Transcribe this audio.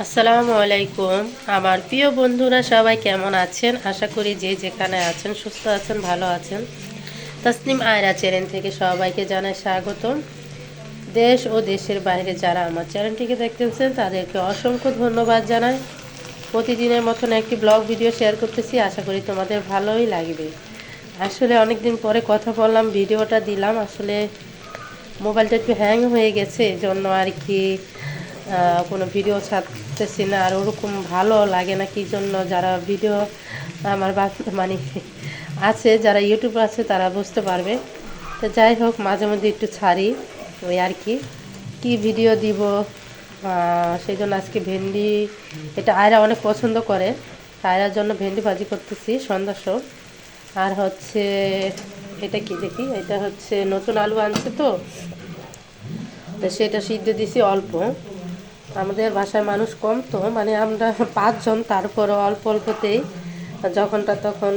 আসসালামু আলাইকুম। আমার প্রিয় বন্ধুরা, সবাই কেমন আছেন? আশা করি যে যেখানে আছেন, সুস্থ আছেন, ভালো আছেন। তসনিম আয়রা চ্যানেল থেকে সবাইকে জানাই স্বাগতম। দেশ ও দেশের বাইরে যারা আমার চ্যানেলটিকে দেখতেছেন, তাদেরকে অসংখ্য ধন্যবাদ জানাই। প্রতিদিনের মতন একটি ব্লগ ভিডিও শেয়ার করতেছি, আশা করি তোমাদের ভালোই লাগবে। আসলে অনেক দিন পরে কথা বললাম, ভিডিওটা দিলাম। আসলে মোবাইলটা একটু হ্যাং হয়ে গেছে জন্য আর কি কোনো ভিডিও ছাড়তেছি না, আর ওরকম ভালো লাগে না কি জন্য যারা ভিডিও আমার মানে আছে, যারা ইউটিউব আছে, তারা বুঝতে পারবে। তো যাই হোক, মাঝে মধ্যে একটু ছাড়ি ওই আর কি। কি ভিডিও দিব? সেই জন্য আজকে ভেন্ডি, এটা আয়রা অনেক পছন্দ করে। আয়রার জন্য ভেন্ডি ভাজি করতেছি, সন্ধ্যা শো আর হচ্ছে, এটা কি দেখি? এটা হচ্ছে নতুন আলু আনছে তো সেটা সিদ্ধ দিছি অল্প। আমাদের বাসায় মানুষ কম তো মানে আমরা পাঁচজন তারপরও অল্প অল্পতেই যখনটা তখন